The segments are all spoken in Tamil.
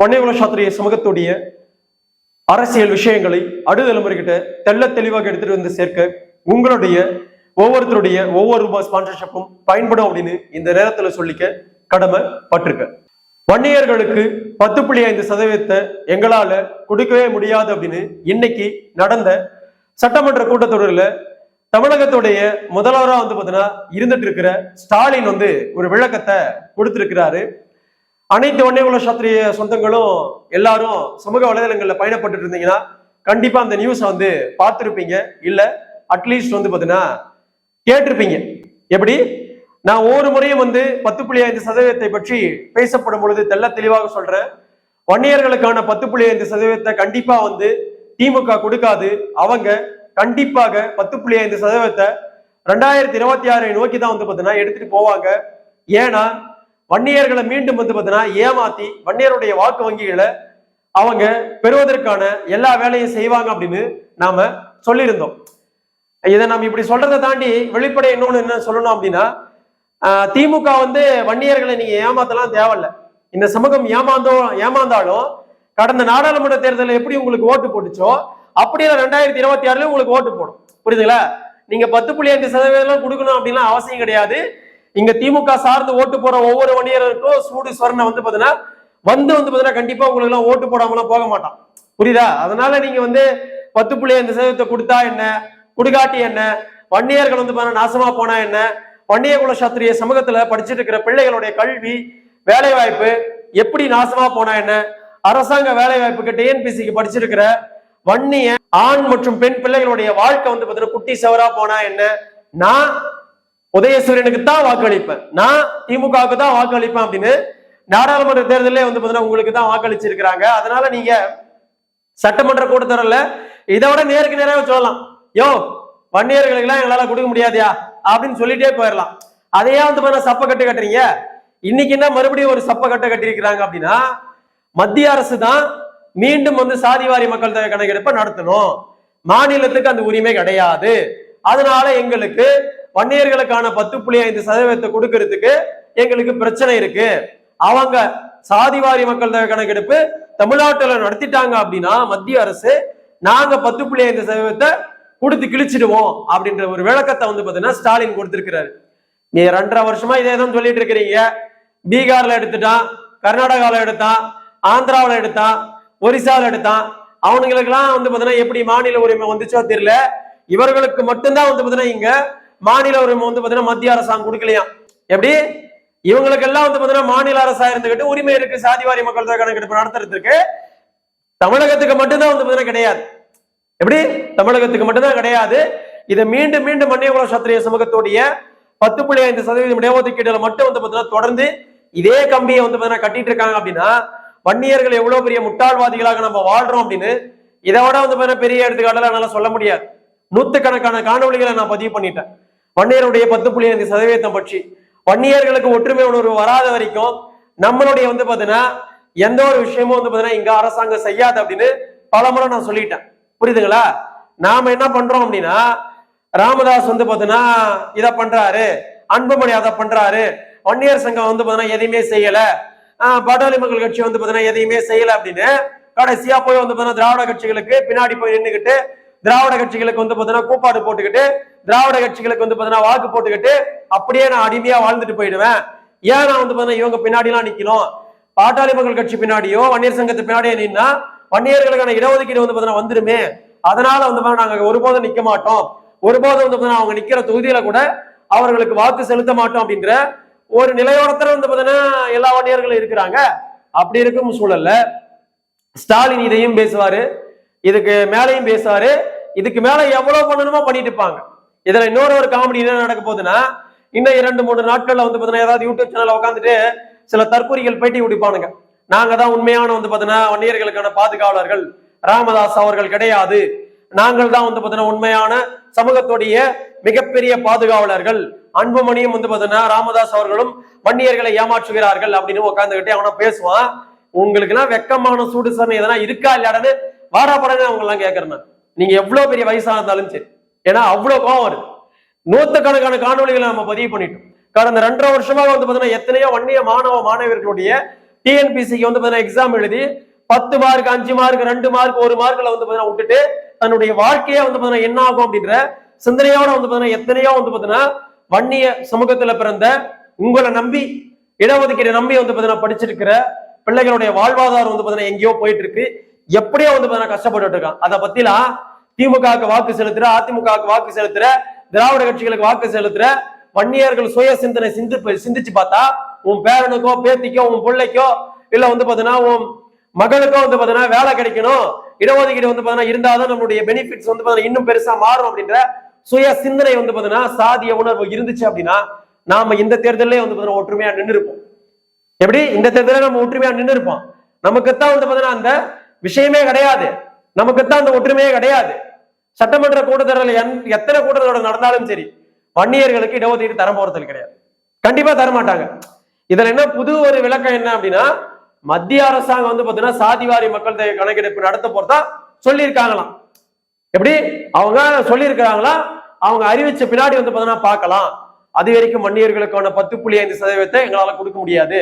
வன்னியகுல சாத்திரிய சமூகத்துடைய அரசியல் விஷயங்களை அடுத்த தலைமுறைகிட்ட தெல்ல தெளிவாக எடுத்துட்டு வந்து சேர்க்க உங்களுடைய ஒவ்வொருத்தருடைய ஒவ்வொரு ரூபாய் ஸ்பான்சர்ஷிப்பும் பயன்படும் அப்படின்னு இந்த நேரத்துல சொல்லிக்க கடமை பட்டிருக்க வன்னியர்களுக்கு பத்து புள்ளி ஐந்து சதவீதத்தை எங்களால கொடுக்கவே முடியாது அப்படின்னு இன்னைக்கு நடந்த சட்டமன்ற கூட்டத்தொடரில் தமிழகத்துடைய முதல்வராக வந்து பார்த்தீங்கன்னா இருந்துட்டு இருக்கிற ஸ்டாலின் வந்து ஒரு விளக்கத்தை கொடுத்திருக்கிறாரு. அனைத்து வன்னியகுல சாத்திரிய சொந்தங்களும் எல்லாரும் சமூக வலைதளங்களில் பயணப்பட்டு இருந்தீங்கன்னா கண்டிப்பா அந்த நியூஸை வந்து பார்த்துருப்பீங்க. இல்ல அட்லீஸ்ட் வந்து பாத்தீங்கன்னா கேட்டிருப்பீங்க. எப்படி? நான் ஒவ்வொரு முறையும் வந்து பத்து புள்ளி ஐந்து சதவீதத்தை பற்றி பேசப்படும் பொழுது தெல்ல தெளிவாக சொல்றேன். வன்னியர்களுக்கான பத்து புள்ளி ஐந்து சதவீதத்தை கண்டிப்பா வந்து திமுக கொடுக்காது. அவங்க கண்டிப்பாக பத்து புள்ளி ஐந்து சதவீதத்தை ரெண்டாயிரத்தி இருபத்தி ஆறை நோக்கி தான் வந்து பார்த்தீங்கன்னா எடுத்துட்டு போவாங்க. ஏன்னா வன்னியர்களை மீண்டும் வந்து பார்த்தீங்கன்னா ஏமாத்தி வன்னியருடைய வாக்கு வங்கிகளை அவங்க பெறுவதற்கான எல்லா வேலையும் செய்வாங்க அப்படின்னு நாம சொல்லியிருந்தோம். இதை நம்ம இப்படி சொல்றதை தாண்டி வெளிப்படை இன்னொன்று என்ன சொல்லணும் அப்படின்னா திமுக வந்து வன்னியர்களை நீங்க ஏமாத்தலாம் தேவையில்ல. இந்த சமூகம் ஏமாந்தோ ஏமாந்தாலும் கடந்த நாடாளுமன்ற தேர்தலில் எப்படி உங்களுக்கு ஓட்டு போட்டுச்சோ அப்படியே ரெண்டாயிரத்தி இருபத்தி ஆறுல உங்களுக்கு ஓட்டு போடும். புரியுதுங்களா? நீங்க பத்து புள்ளி அஞ்சு சதவீதம் கொடுக்கணும் அப்படின்லாம் அவசியம் கிடையாது. இங்க திமுக சார்ந்து ஓட்டு போற ஒவ்வொரு வணிகருக்கும் சூடு சொரணை வந்து பாத்தீங்கன்னா வந்து வந்து பாத்தீங்கன்னா கண்டிப்பா உங்களுக்கு எல்லாம் ஓட்டு போடாமலாம் போக மாட்டான் புரியுதா? அதனால நீங்க வந்து பத்து புள்ளி ஐந்து சதவீதத்தை கொடுத்தா என்ன? குடுகாட்டி என்ன? வன்னியர்கள் வந்து பாத்தீங்கன்னா நாசமா போனா என்ன? வன்னிய குல சத்திரிய சமூகத்துல படிச்சுட்டு இருக்கிற பிள்ளைகளுடைய கல்வி வேலை வாய்ப்பு எப்படி நாசமா போனா என்ன? அரசாங்க வேலை வாய்ப்புக்கு டிஎன்பிசிக்கு படிச்சிருக்கிற வன்னிய ஆண் மற்றும் பெண் பிள்ளைகளுடைய வாழ்க்கை வந்து பாத்தீங்கன்னா குட்டி சவரா போனா என்ன? நான் உதயசூரியனுக்கு தான் வாக்களிப்பேன். நான் திமுகவுக்கு தான் வாக்களிப்பேன் அப்படின்னு நாடாளுமன்ற தேர்தலே வந்து பாத்தீங்கன்னா உங்களுக்கு தான் வாக்களிச்சிருக்கிறாங்க. அதனால நீங்க சட்டமன்ற கூட்டத்தொடர்ல இதை விட நேருக்கு நேராக சொல்லலாம். யோ வன்னியர்களுக்கு எல்லாம் எங்களால கொடுக்க முடியாதியா? அப்படின்னு சொல்லிட்டே போயிடலாம் அதையே வந்து பாத்தீங்கன்னா சப்ப கட்டு கட்டுறீங்க. இன்னைக்கு என்ன மறுபடியும் ஒரு சப்ப கட்டை கட்டியிருக்கிறாங்க அப்படின்னா மத்திய அரசு தான் மீண்டும் வந்து சாதிவாரி மக்கள் தொகை கணக்கெடுப்பை நடத்தணும். மாநிலத்துக்கு அந்த உரிமை கிடையாது. அதனால எங்களுக்கு வன்னியர்களுக்கான பத்து புள்ளி ஐந்து சதவீதத்தை கொடுக்கறதுக்கு எங்களுக்கு பிரச்சனை இருக்கு. அவங்க சாதிவாரி மக்கள் தொகை கணக்கெடுப்பு தமிழ்நாட்டுல நடத்திட்டாங்க அப்படின்னா மத்திய அரசு நாங்க பத்து புள்ளி ஐந்து சதவீதத்தை கொடுத்து கிழிச்சிடுவோம் அப்படின்ற ஒரு விளக்கத்தை வந்து பாத்தீங்கன்னா ஸ்டாலின் கொடுத்திருக்கிறாரு. நீ ரெண்டரை வருஷமா இதே தான் சொல்லிட்டு இருக்கிறீங்க. பீகார்ல எடுத்துட்டான் கர்நாடகாவில் எடுத்தான் ஆந்திராவில் எடுத்தான் ஒரிசாவில் எடுத்தான் அவனுங்களுக்கெல்லாம் வந்து பாத்தீங்கன்னா எப்படி மாநில உரிமை வந்துச்சோ தெரியல. இவர்களுக்கு மட்டும்தான் வந்து பாத்தீங்கன்னா இங்க மாநில உரிமை வந்து பாத்தீங்கன்னா மத்திய அரசாங்கம் கொடுக்கலையாம் எப்படி? இவங்களுக்கெல்லாம் வந்து பாத்தீங்கன்னா மாநில அரசா இருந்துகிட்டு உரிமை இருக்கு சாதிவாரி மக்கள் தொகை கணக்கெடுப்பு நடத்துறதுக்கு தமிழகத்துக்கு மட்டும்தான் வந்து பாத்தீங்கன்னா கிடையாது. எப்படி? தமிழகத்துக்கு மட்டும்தான் கிடையாது. இதை மீண்டும் மீண்டும் மன்னியகுல சத்திரிய சமூகத்துடைய பத்து புள்ளி ஐந்து சதவீதம் இடஒதுக்கீடுல மட்டும் வந்து பாத்தீங்கன்னா தொடர்ந்து இதே கம்பியை வந்து பாத்தீங்கன்னா கட்டிட்டு இருக்காங்க அப்படின்னா வன்னியர்கள் எவ்வளவு பெரிய முட்டாள்வாதிகளாக நம்ம வாழ்றோம் அப்படின்னு இதை விட வந்து பாத்தீங்கன்னா பெரிய எடுத்துக்காட்டுல என்னால சொல்ல முடியாது. நூத்துக்கணக்கான காணொளிகளை நான் பதிவு பண்ணிட்டேன். வன்னியருடைய பத்து புள்ளி ஐந்து சதவீதம் பற்றி. வன்னியர்களுக்கு ஒற்றுமை உணர்வு வராத வரைக்கும் நம்மளுடைய வந்து பாத்தீங்கன்னா எந்த ஒரு விஷயமும் வந்து பாத்தீங்கன்னா இங்க அரசாங்கம் செய்யாது அப்படின்னு பலமுறை நான் சொல்லிட்டேன். புரியுதுங்களா? நாம என்ன பண்றோம் அப்படின்னா ராமதாஸ் வந்து பாத்தீங்கன்னா இதை பண்றாரு. அன்புமணி அதை பண்றாரு. வன்னியர் சங்கம் வந்து பாத்தீங்கன்னா எதையுமே செய்யல. பாட்டாளி மக்கள் கட்சி வந்து பாத்தீங்கன்னா எதையுமே செய்யல அப்படின்னு கடைசியா போய் வந்து பாத்தீங்கன்னா திராவிட கட்சிகளுக்கு பின்னாடி போய் நின்றுக்கிட்டு திராவிட கட்சிகளுக்கு வந்து பாத்தீங்கன்னா கூப்பாடு போட்டுக்கிட்டு திராவிட கட்சிகளுக்கு வந்து பாத்தீங்கன்னா வாக்கு போட்டுக்கிட்டு அப்படியே நான் அடிமையா வாழ்ந்துட்டு போயிடுவேன். ஏன் நான் வந்து பாத்தீங்கன்னா இவங்க பின்னாடி எல்லாம் நிக்கணும்? பாட்டாளி மக்கள் கட்சி பின்னாடியோ வன்னியர் சங்கத்து பின்னாடியோ நின்னா வன்னியர்களுக்கான இடஒதுக்கீடு வந்து பாத்தீங்கன்னா வந்துருமே. அதனால வந்து நாங்க ஒருபோதும் நிக்க மாட்டோம். ஒருபோதும் வந்து பாத்தீங்கன்னா அவங்க நிக்கிற தொகுதியில கூட அவர்களுக்கு வாக்கு செலுத்த மாட்டோம் அப்படின்ற ஒரு நிலையோடத்துல வந்து பாத்தீங்கன்னா எல்லா வன்னியர்களும் இருக்கிறாங்க. அப்படி இருக்கும் சூழல்ல ஸ்டாலின் இதையும் பேசுவாரு இதுக்கு மேலையும் பேசுவாரு இதுக்கு மேல எவ்வளவு பண்ணணுமோ பண்ணிட்டு இருப்பாங்க. இதுல இன்னொரு ஒரு காமெடி என்ன நடக்க போகுதுன்னா இன்னும் இரண்டு மூணு நாட்கள்ல வந்து பாத்தீங்கன்னா ஏதாவது யூடியூப் சேனல்ல உட்காந்துட்டு சில தற்கொலைகள் பேட்டி குடிப்பானுங்க நாங்க தான் உண்மையான வந்து பாத்தீங்கன்னா வன்னியர்களுக்கான பாதுகாவலர்கள். ராமதாஸ் அவர்கள் கிடையாது. நாங்கள் தான் வந்து பாத்தீங்கன்னா உண்மையான சமூகத்துடைய மிகப்பெரிய பாதுகாவலர்கள். அன்புமணியும் வந்து பாத்தீங்கன்னா ராமதாஸ் அவர்களும் வன்னியர்களை ஏமாற்றுகிறார்கள் அப்படின்னு உட்காந்துக்கிட்டே அவனா பேசுவான். உங்களுக்கு எல்லாம் வெக்கமான சூடு சரணை எதனா இருக்கா இல்லையாடன்னு வாடா படன்னு அவங்க எல்லாம் கேட்கறேன் நீங்க எவ்வளவு பெரிய வயசா இருந்தாலும் சரி. ஏன்னா அவ்வளவு கோவம் வருது. நூத்துக்கணக்கான காணொளிகளை நம்ம பதிவு பண்ணிட்டோம். கடந்த ரெண்டரை வருஷமா வந்து பாத்தீங்கன்னா எத்தனையோ வன்னிய மாணவ மாணவர்களுடைய டிஎன்பிசிக்கு வந்து பாத்தீங்கன்னா எக்ஸாம் எழுதி பத்து மார்க் அஞ்சு மார்க் ரெண்டு மார்க் ஒரு மார்க்ல வந்து பாத்தீங்கன்னா விட்டுட்டு தன்னுடைய வாழ்க்கையே வந்து பாத்தீங்கன்னா என்ன ஆகும் அப்படின்ற சிந்தனையோட வந்து பாத்தீங்கன்னா எத்தனையோ வந்து பாத்தீங்கன்னா வன்னிய சமூகத்துல பிறந்த உங்களை நம்பி இடஒதுக்கீடு நம்பி வந்து பாத்தீங்கன்னா படிச்சிருக்கிற பிள்ளைகளுடைய வாழ்வாதாரம் வந்து பாத்தீங்கன்னா எங்கேயோ போயிட்டு இருக்கு. எப்படியோ வந்து பாத்தீங்கன்னா கஷ்டப்பட்டு இருக்கான் அதை பத்திலாம் திமுகவுக்கு வாக்கு செலுத்துற அதிமுகவுக்கு வாக்கு செலுத்துற திராவிட கட்சிகளுக்கு வாக்கு செலுத்துற வன்னியர்கள் சுய சிந்தனை சிந்து சிந்திச்சு பார்த்தா உன் பேரனுக்கோ பேத்திக்கோ உன் பிள்ளைக்கோ இல்ல வந்து பாத்தீங்கன்னா உன் மகளுக்கோ வந்து பாத்தீங்கன்னா வேலை கிடைக்கணும் இடஒதுக்கீடு வந்து பாத்தீங்கன்னா இருந்தாதான் நம்மளுடைய பெனிஃபிட்ஸ் வந்து பாத்தீங்கன்னா இன்னும் பெருசா மாறும் அப்படின்ற சுய சிந்தனை வந்து பாத்தீங்கன்னா சாதிய உணர்வு இருந்துச்சு அப்படின்னா நாம இந்த தேர்தலே வந்து பாத்தீங்கன்னா ஒற்றுமையா நின்று இருப்போம் எப்படி? இந்த தேர்தல நம்ம ஒற்றுமையா நின்று இருப்போம் நமக்குத்தான் வந்து பாத்தீங்கன்னா அந்த விஷயமே கிடையாது. நமக்குத்தான் அந்த ஒற்றுமையே கிடையாது. சட்டமன்ற கூட்டத்தொடரில் என்- எத்தனை கூட்டத்தொடர் நடந்தாலும் சரி வன்னியர்களுக்கு இடஒதுக்கீடு தர போறது கிடையாது. கண்டிப்பா தர மாட்டாங்க இதுல என்ன புது ஒரு விளக்கம் என்ன அப்படின்னா மத்திய அரசாங்கம் வந்து பாத்தீங்கன்னா சாதிவாரி மக்கள் தொகை கணக்கெடுப்பு நடத்த போறதா சொல்லியிருக்காங்களாம். எப்படி? அவங்க சொல்லியிருக்கிறாங்களா? அவங்க அறிவிச்ச பின்னாடி வந்து பாத்தீங்கன்னா பார்க்கலாம். அது வரைக்கும் வன்னியர்களுக்கான பத்து புள்ளி ஐந்து சதவீதத்தை எங்களால கொடுக்க முடியாது.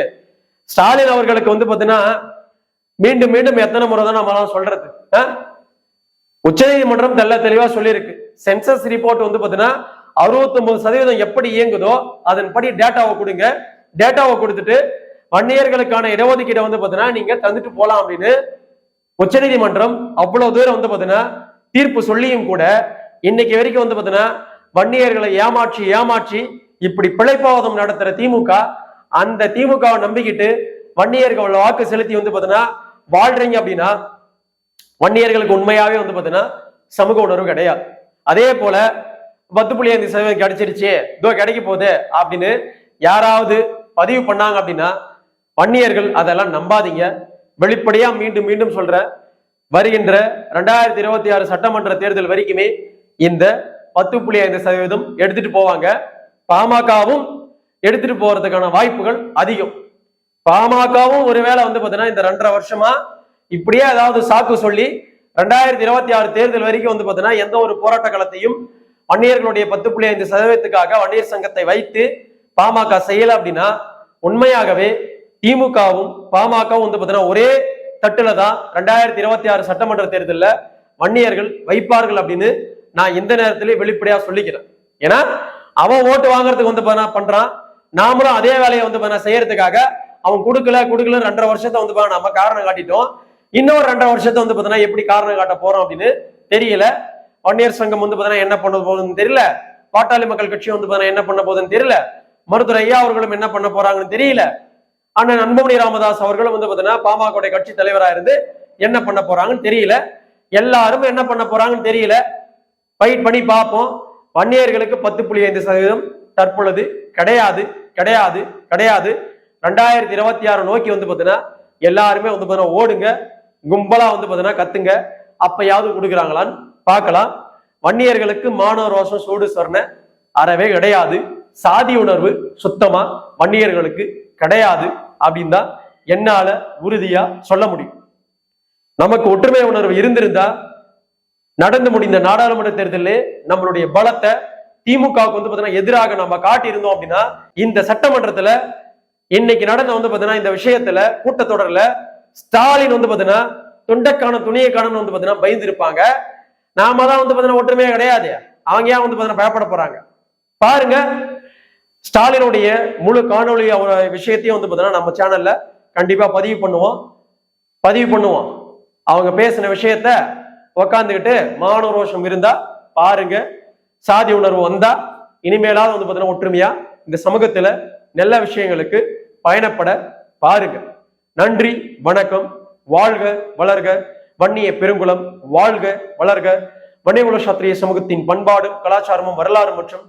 ஸ்டாலின் அவர்களுக்கு வந்து பாத்தீங்கன்னா மீண்டும் மீண்டும் எத்தனை முறை தான் நம்மளால சொல்றது? உச்சநீதிமன்றம் நல்ல தெளிவா சொல்லியிருக்கு. சென்சஸ் ரிப்போர்ட் வந்து பாத்தீங்கன்னா 69% சதவீதம் எப்படி இயங்குதோ அதன்படி டேட்டாவை கொடுங்க. டேட்டாவை கொடுத்துட்டு வன்னியர்களுக்கான இடஒதுக்கீடை வந்து பாத்தீங்கன்னா நீங்க தந்துட்டு போலாம் அப்படின்னு உச்சநீதிமன்றம் அவ்வளவு தூரம் வந்து பாத்தீங்கன்னா தீர்ப்பு சொல்லியும் கூட இன்னைக்கு வரைக்கும் வந்து பாத்தீங்கன்னா வன்னியர்களை ஏமாற்றி ஏமாற்றி இப்படி பிழைப்பாவதம் நடத்துற திமுக அந்த திமுகவை நம்பிக்கிட்டு வன்னியர்கள் வாக்கு செலுத்தி வந்து பாத்தீங்கன்னா வாழ்றீங்க அப்படின்னா வன்னியர்களுக்கு உண்மையாவே வந்து பாத்தீங்கன்னா சமூக உணர்வு கிடையாது. அதே போல பத்து புள்ளி ஐந்து சதவீதம் கிடைச்சிருச்சு. இதோ கிடைக்க போகுது அப்படின்னு யாராவது பதிவு பண்ணாங்க அப்படின்னா வன்னியர்கள் அதெல்லாம் நம்பாதீங்க. வெளிப்படையா மீண்டும் மீண்டும் சொல்றேன் வருகின்ற ரெண்டாயிரத்தி இருபத்தி ஆறு சட்டமன்ற தேர்தல் வரைக்குமே இந்த பத்து புள்ளி ஐந்து சதவீதம் எடுத்துட்டு போவாங்க. பாமகவும் எடுத்துட்டு போறதுக்கான வாய்ப்புகள் அதிகம். பாமகவும் ஒருவேளை வந்து பாத்தீங்கன்னா இந்த ரெண்டரை வருஷமா இப்படியே ஏதாவது சாக்கு சொல்லி ரெண்டாயிரத்தி இருபத்தி ஆறு தேர்தல் வரைக்கும் வந்து பார்த்தீங்கன்னா எந்த ஒரு போராட்ட களத்தையும் வன்னியர்களுடைய பத்து புள்ளி ஐந்து சதவீதத்துக்காக வன்னியர் சங்கத்தை வைத்து பாமக செய்யல அப்படின்னா உண்மையாகவே திமுகவும் பாமகவும் வந்து பார்த்தீங்கன்னா ஒரே தட்டுல தான் ரெண்டாயிரத்தி இருபத்தி ஆறு சட்டமன்ற தேர்தலில் வன்னியர்கள் வைப்பார்கள் அப்படின்னு நான் இந்த நேரத்திலே வெளிப்படையா சொல்லிக்கிறேன். ஏன்னா அவன் ஓட்டு வாங்குறதுக்கு வந்து பண்றான். நாமளும் அதே வேலையை வந்து செய்யறதுக்காக அவன் கொடுக்கல கொடுக்கல ரெண்டரை வருஷத்தை வந்து நம்ம காரணம் காட்டிட்டோம். இன்னொரு ரெண்டரை வருஷத்தை வந்து பார்த்தீங்கன்னா எப்படி காரணம் காட்ட போறோம் அப்படின்னு தெரியல. வன்னியர் சங்கம் வந்து பார்த்தீங்கன்னா என்ன பண்ண போகுதுன்னு தெரியல. பாட்டாளி மக்கள் கட்சி வந்து பார்த்தீங்கன்னா என்ன பண்ண போகுதுன்னு தெரியல. மருத்துவர் ஐயா அவர்களும் என்ன பண்ண போறாங்கன்னு தெரியல. அண்ணன் அன்புமணி ராமதாஸ் அவர்களும் வந்து பார்த்தீங்கன்னா பாமக கட்சி தலைவரா இருந்து என்ன பண்ண போறாங்கன்னு தெரியல. எல்லாரும் என்ன பண்ண போறாங்கன்னு தெரியல. ஃபைட் பண்ணி பார்ப்போம். வன்னியர்களுக்கு பத்து புள்ளி ஐந்து சதவீதம் தற்பொழுது கிடையாது கிடையாது கிடையாது. ரெண்டாயிரத்தி இருபத்தி ஆறு நோக்கி வந்து பார்த்தீங்கன்னா எல்லாருமே வந்து பார்த்தீங்கன்னா ஓடுங்க. கும்பலா வந்து பாத்தீங்கன்னா கத்துங்க. அப்பயாவது கொடுக்குறாங்களான்னு பார்க்கலாம். வன்னியர்களுக்கு மானவ ரோஷம் சூடு சொர்ண அறவே கிடையாது. சாதி உணர்வு சுத்தமா வன்னியர்களுக்கு கிடையாது அப்படின்னு தான் என்னால உறுதியா சொல்ல முடியும். நமக்கு ஒற்றுமை உணர்வு இருந்திருந்தா நடந்து முடிந்த நாடாளுமன்ற தேர்தலில் நம்மளுடைய பலத்தை திமுகவுக்கு வந்து பாத்தீங்கன்னா எதிராக நம்ம காட்டியிருந்தோம் அப்படின்னா இந்த சட்டமன்றத்துல இன்னைக்கு நடந்த வந்து பாத்தீங்கன்னா இந்த விஷயத்துல கூட்டத்தொடர்ல ஸ்டாலின் வந்து பாத்தீங்கன்னா தொண்டைக்கான துணியை வந்து பாத்தீங்கன்னா பயந்து இருப்பாங்க நாம தான் வந்து பாத்தீங்கன்னா ஒற்றுமையே கிடையாது. அவங்க ஏன் வந்து பாத்தீங்கன்னா பயப்பட போறாங்க? பாருங்க ஸ்டாலினுடைய முழு காணொளி அவர விஷயத்தையும் வந்து பாத்தீங்கன்னா நம்ம சேனல்ல கண்டிப்பா பதிவு பண்ணுவோம். பதிவு பண்ணுவோம். அவங்க பேசின விஷயத்த உக்காந்துக்கிட்டு மானோ ரோஷம் இருந்தா பாருங்க சாதி உணர்வு வந்தா இனிமேலாவது வந்து பாத்தீங்கன்னா ஒற்றுமையா இந்த சமூகத்துல நல்ல விஷயங்களுக்கு பயணப்பட பாருங்க. நன்றி வணக்கம் வாழ்க வளர்க வன்னிய பெருங்குளம் வாழ்க வளர்க. வன்னியகுல சாத்திரிய சமூகத்தின் பண்பாடும் கலாச்சாரமும் வரலாறு மற்றும்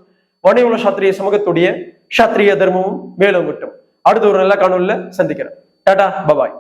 வன்னியகுல சாத்திரிய சமூகத்துடைய சாத்திரிய தர்மமும் மேலோங்கட்டும். அடுத்த ஒரு நல்ல காணொலியில் சந்திக்கிறேன். Tata bye bye.